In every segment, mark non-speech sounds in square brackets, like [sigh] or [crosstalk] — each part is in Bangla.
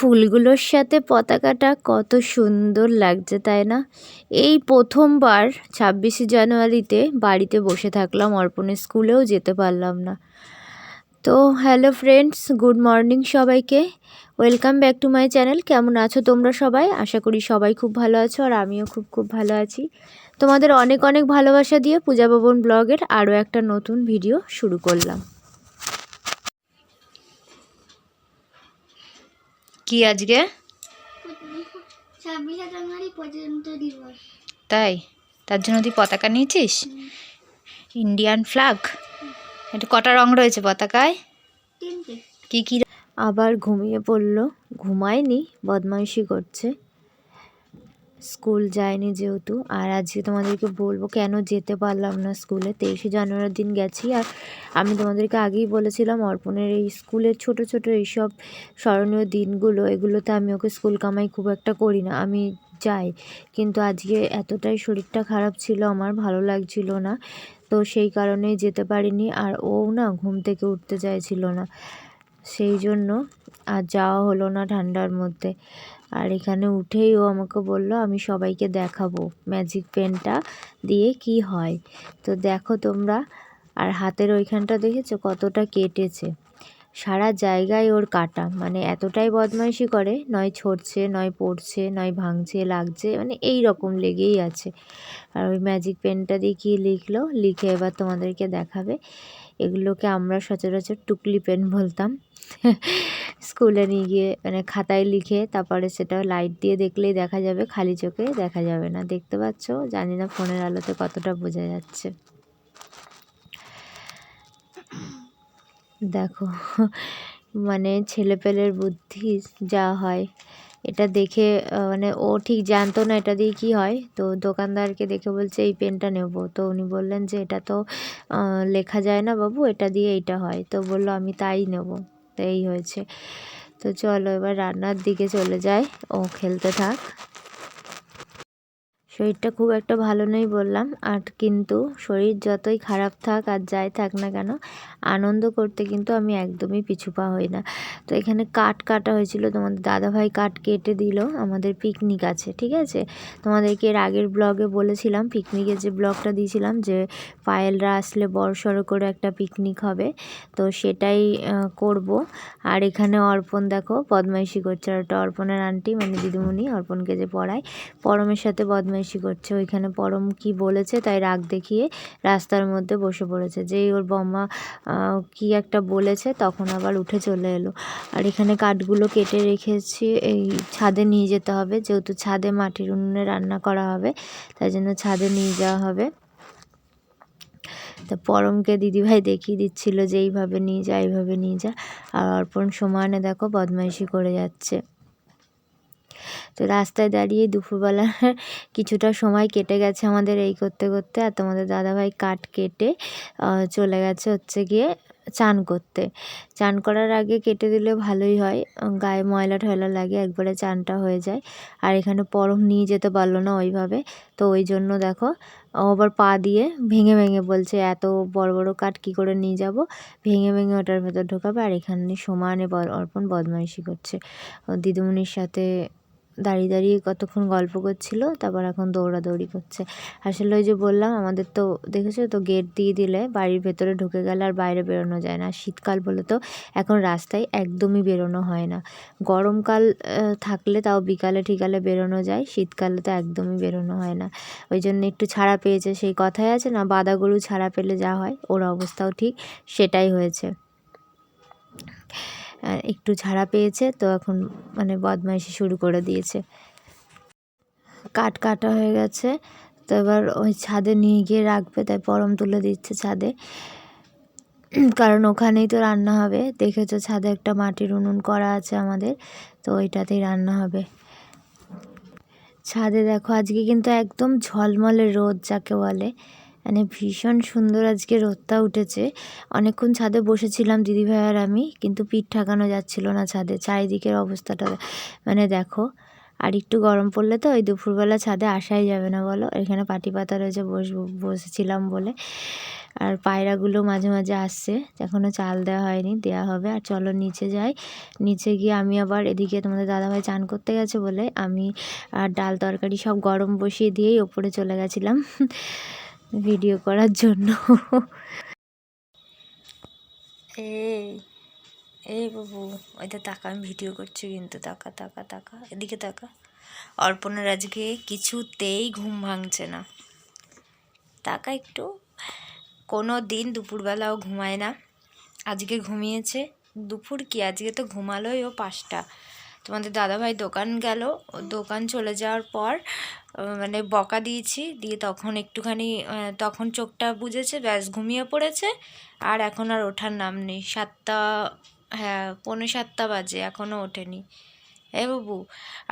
ফুলগুলোর সাথে পতাকাটা কত সুন্দর লাগছে, তাই না? এই প্রথমবার ছাব্বিশে জানুয়ারিতে বাড়িতে বসে থাকলাম, অর্পণের স্কুলেও যেতে পারলাম না। তো হ্যালো ফ্রেন্ডস, গুড মর্নিং সবাইকে। Welcome back to my channel. কেমন আছো তোমরা সবাই? আশা করি সবাই খুব ভালো আছো আর আমিও খুব খুব ভালো আছি। তোমাদের অনেক অনেক ভালোবাসা দিয়ে পূজা ভবন ব্লগের আরও একটা নতুন ভিডিও শুরু করলাম। কি আজকে? তাই? তার জন্য তুই পতাকা নিয়েছিস? ইন্ডিয়ান ফ্ল্যাগ এটা কটা রং রয়েছে পতাকায়? তিনটে। কি কি? আবার ঘুমিয়ে পড়ল। ঘুমায়নি বদমাইশি করছে। স্কুল যায়নি যেহেতু। আর আজকে তোমাদেরকে বলব কেন যেতে পারলাম না স্কুলে? তেইশে জানুয়ারির দিন গেছি আর আমি তোমাদেরকে আগেই বলেছিলাম অর্পণের এই স্কুলের ছোট ছোট এইসব স্মরণীয় দিনগুলো, এগুলোতে আমি ওকে স্কুল কামাই খুব একটা করি না। আমি যাই, কিন্তু আজকে এতটাই শরীরটা খারাপ ছিল, আমার ভালো লাগছিল না। তো সেই কারণেই যেতে পারিনি আর ও না ঘুম থেকে উঠতে চাইছিল না। সেই জন্য আর যাওয়া হলো না ঠান্ডার মধ্যে। আর এখানে উঠেই ও আমাকে বলল, আমি সবাইকে দেখাবো ম্যাজিক পেনটা দিয়ে কি হয়। তো দেখো তোমরা, আর হাতের ওইখানটা দেখেছ কতটা কেটেছে? সারা জায়গায় ওর কাটা। মানে এতটাই বদমাইশি করে, নয় ছড়ছে, নয় পড়ছে, নয় ভাঙছে, লাগছে মানে এই রকম লেগেই আছে। আর ওই ম্যাজিক পেনটা দিয়ে কী লিখলো? লিখে এবার তোমাদেরকে দেখাবে। এগুলোকে আমরা সচরাচর টুকলি পেন বলতাম। স্কুলে নিয়ে গিয়ে মানে খাতায় লিখে তারপরে সেটা লাইট দিয়ে দেখলেই দেখা যাবে, খালি চোখে দেখা যাবে না। দেখতে পাচ্ছ? জানি না ফোনের আলোতে কতটা বোঝা যাচ্ছে। দেখো মানে ছেলেপেলের বুদ্ধি যা হয় এটা দেখে মানে ও ঠিক জানতো না এটা দিয়ে কী হয়। তো দোকানদারকে দেখে বলছে, এই পেনটা নেব। তো উনি বললেন যে, এটা তো লেখা যায় না বাবু, এটা দিয়ে এইটা হয়। তো বলল, আমি তাই নেব। তো এই হয়েছে। তো চলো এবার রান্নার দিকে চলে যায় ও খেলতে থাক। শরীরটা খুব একটা ভালো নেই বললাম, আর কিন্তু শরীর যতই খারাপ থাক আর যাই থাক না কেন আনন্দ করতে কিন্তু আমি একদমই পিছু পা হই না। তো এখানে কাঠ কাটা হয়েছিল, তোমাদের দাদাভাই কাঠ কেটে দিল আমাদের পিকনিক আছে, ঠিক আছে? তোমাদেরকে এর আগের ব্লগে বলেছিলাম পিকনিকের যে ব্লগটা দিয়েছিলাম যে পায়েলরা আসলে বড় সড়ো করে একটা পিকনিক হবে, তো সেটাই করব। আর এখানে অর্পণ দেখো, বদমাইশি করছে। আর ওটা অর্পণের আন্টি মানে দিদিমণি, অর্পণকে যে পড়ায়। পরমের সাথে বদমাইশি করছে। ওইখানে পরম কি বলেছে তাই রাগ দেখিয়ে রাস্তার মধ্যে বসে পড়েছে। যেই ওর বম্মা কি একটা বলেছে, তখন আবার উঠে চলে এলো। আর এখানে কাঠগুলো কেটে রেখেছি, এই ছাদে নিয়ে যেতে হবে, যেহেতু ছাদে মাটির উনুনে রান্না করা হবে, তাই জন্য ছাদে নিয়ে যাওয়া হবে। তো পরমকে দিদিভাই দেখিয়ে দিচ্ছিল যে এইভাবে নিয়ে যা, এইভাবে নিয়ে যা। আর অর্পণ সমানে দেখো বদমাইশি করে যাচ্ছে। তো রাস্তায় দাঁড়িয়ে দুপুরবেলা [laughs] কিছুটা সময় কেটে গেছে আমাদের এই করতে করতে। আর তোমাদের দাদাভাই কাঠ কেটে চলে গেছে হচ্ছে গিয়ে চান করতে। চান করার আগে কেটে দিলে ভালোই হয়। গায়ে ময়লা টয়লা লাগে, একবারে চানটা হয়ে যায়। আর এখানে পরম নিয়ে যেতে পারল না ওইভাবে। তো ওই জন্য দেখো আবার পা দিয়ে ভেঙে ভেঙে বলছে, এত বড় বড় কাঠ কী করে নিয়ে যাব? ভেঙে ভেঙে ওটার ভেতর ঢোকাবে। আর এখানে সমানে অর্পণ বদমাইশি করছে। দিদিমণির সাথে দাঁড়িয়ে দাঁড়িয়ে কতক্ষণ গল্প করছিল, তারপর এখন দৌড়াদৌড়ি করছে। আসলে ওই যে বললাম, আমাদের তো দেখেছ তো গেট দিয়ে দিলে বাড়ির ভেতরে ঢুকে গেলে আর বাইরে বেরোনো যায় না। শীতকাল বলে তো এখন রাস্তায় একদমই বেরোনো হয় না। গরমকাল থাকলে তাও বিকালে ঠিকালে বেরোনো যায়, শীতকালে তো একদমই বেরোনো হয় না। ওই জন্য একটু ছাড়া পেয়েছে, সেই কথাই আছে না বাদা গরু ছাড়া পেলে যা হয়, ওর অবস্থাও ঠিক সেটাই হয়েছে। একটু ছাড়া পেয়েছে, তো এখন মানে বদমাইশি শুরু করে দিয়েছে। কাঠ কাটা হয়ে গেছে, তো এবার ওই ছাদে নিয়ে গিয়ে রাখবে, তাই পরম তুলে দিচ্ছে ছাদে। কারণ ওখানেই তো রান্না হবে। দেখেছ ছাদে একটা মাটির উনুন করা আছে আমাদের, তো ওইটাতেই রান্না হবে। ছাদে দেখো, আজকে কিন্তু একদম ঝলমলে রোদ, যাকে বলে। মানে ভীষণ সুন্দর আজকে রোদটা উঠেছে। অনেকক্ষণ ছাদে বসেছিলাম দিদিভাই আর আমি, কিন্তু পিঠ ঠাকানো যাচ্ছিল না ছাদে। চারিদিকের অবস্থাটা মানে দেখো, আর একটু গরম পড়লে তো ওই দুপুরবেলা ছাদে আসাই যাবে না বলো? এখানে পাটি পাতা রয়েছে, বসবো, বসেছিলাম বলে। আর পায়রাগুলো মাঝে মাঝে আসছে এখনও চাল দেওয়া হয়নি, দেওয়া হবে। আর চলো নিচে যাই। নিচে গিয়ে আমি আবার এদিকে তোমাদের দাদাভাই চান করতে গেছে বলে আমি আর ডাল তরকারি সব গরম বসিয়ে দিয়েই ওপরে চলে গেছিলাম। ভিডিও করার জন্য। এই বাবু ওইটা তাকা, আমি ভিডিও করছি কিন্তু, তাকা তাকা তাকা, এদিকে তাকা। অর্পণের আজকে কিছুতেই ঘুম ভাঙছে না। তাকা একটু, কোনো দিন দুপুরবেলাও ঘুমায় না। আজকে ঘুমিয়েছে, দুপুর কি? আজকে তো ঘুমালোই ও পাঁচটা। তোমাদের দাদাভাই দোকান গেল। ও দোকান চলে যাওয়ার পর মানে বকা দিয়েছি দিয়ে তখন একটুখানি তখন চোখটা বুঝেছে ব্যাস ঘুমিয়ে পড়েছে। আর এখন আর ওঠার নাম নেই। সাতটা হ্যাঁ পৌনে সাতটা বাজে এখনও ওঠেনি। এ বাবু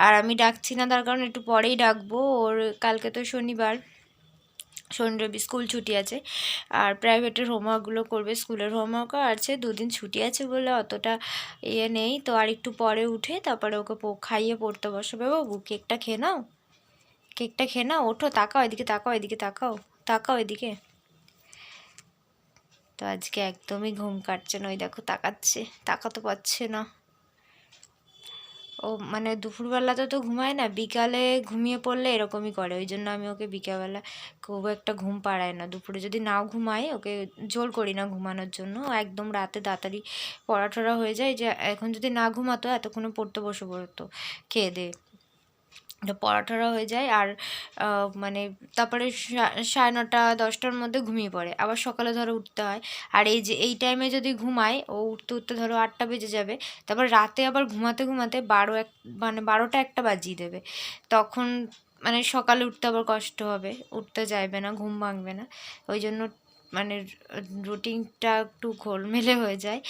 আর আমি ডাকছি না তার কারণ একটু পরেই ডাকবো। ওর কালকে তো শনিবার। শনি রবি স্কুল ছুটি আছে। আর প্রাইভেটের হোমওয়ার্কগুলো করবে, স্কুলের হোমওয়ার্কও আছে। দুদিন ছুটি আছে বলে অতটা ইয়ে নেই। তো আর একটু পরে উঠে তারপরে ওকে খাইয়ে পড়তে বসাবে। বাবু, কেকটা খেয়ে নাও। কেকটা খেয়ে নাও, ওঠো, তাকাও এদিকে তাকাও এদিকে, তাকাও তাকাও এদিকে। তো আজকে একদমই ঘুম কাটছে না। ওই দেখো, তাকাচ্ছে, তাকাতে পারছে না। ও মানে দুপুরবেলাতে তো ঘুমায় না, বিকালে ঘুমিয়ে পড়লে এরকমই করে, ওই জন্য আমি ওকে বিকালবেলা খুব একটা ঘুম পাড়ায় না। দুপুরে যদি নাও ঘুমাই ওকে জোর করি না ঘুমানোর জন্য। একদম রাতে তাড়াতাড়ি পড়া টড়া হয়ে যায় যে, এখন যদি না ঘুমাতো, এতক্ষণে পড়তে বসে পড়তো, খেয়ে দিয়ে। তো পড়াটরা হয়ে যায় আর মানে তারপরে সাড়ে নটা, দশটার মধ্যে ঘুমিয়ে পড়ে। আবার সকালে ধরো উঠতে হয়। আর এই যে, এই টাইমে যদি ঘুমায়, ও উঠতে উঠতে ধরো আটটা বেজে যাবে, তারপর রাতে আবার ঘুমাতে ঘুমাতে বারো এক মানে বারোটা একটা বাজিয়ে দেবে। তখন মানে সকালে উঠতে আবার কষ্ট হবে। উঠতে চাইবে না, ঘুম ভাঙবে না। ওই জন্য মানে রুটিনটা একটু ঘোলমেলে হয়ে যায়।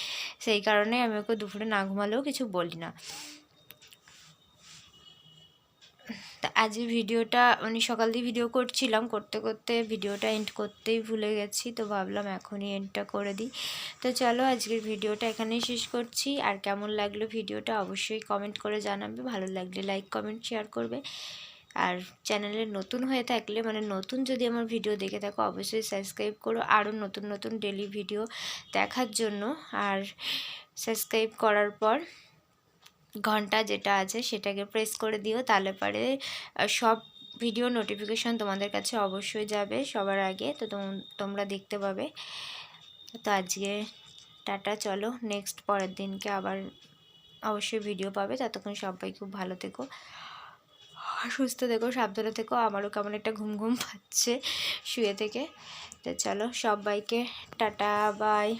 সেই কারণে আমি ওকে দুপুরে না ঘুমালেও কিছু বলি না। তা আজ ভিডিওটা মানে সকাল দিয়ে ভিডিও করছিলাম, করতে করতে ভিডিওটা এন্ড করতেই ভুলে গেছি, তো ভাবলাম এখনই এন্ডটা করে দিই। তো চলো আজকের ভিডিওটা এখানেই শেষ করছি, আর কেমন লাগল ভিডিওটা অবশ্যই কমেন্ট করে জানাবে, ভালো লাগলে লাইক কমেন্ট শেয়ার করবে। আর চ্যানেলে নতুন হয়ে থাকলে মানে নতুন যদি আমার ভিডিও দেখে থাকো, অবশ্যই সাবস্ক্রাইব করো, আরও নতুন নতুন ডেলি ভিডিও দেখার জন্য। আর সাবস্ক্রাইব করার পর ঘণ্টা যেটা আছে সেটাকে প্রেস করে দিও, তাহলে পরে সব ভিডিও নোটিফিকেশন তোমাদের কাছে অবশ্যই যাবে সবার আগে। তো তোম- তোমরা দেখতে পাবে। তো আজকে টাটা, চলো নেক্সট পরের দিনকে আবার অবশ্যই ভিডিও পাবে। ততক্ষণ সবাই খুব ভালো থেকো, সুস্থ থেকো, সাবধানে থেকো। আমারও কেমন একটা ঘুম ঘুম পাচ্ছে শুয়ে থেকে। তো চলো সবাইকে টাটা বাই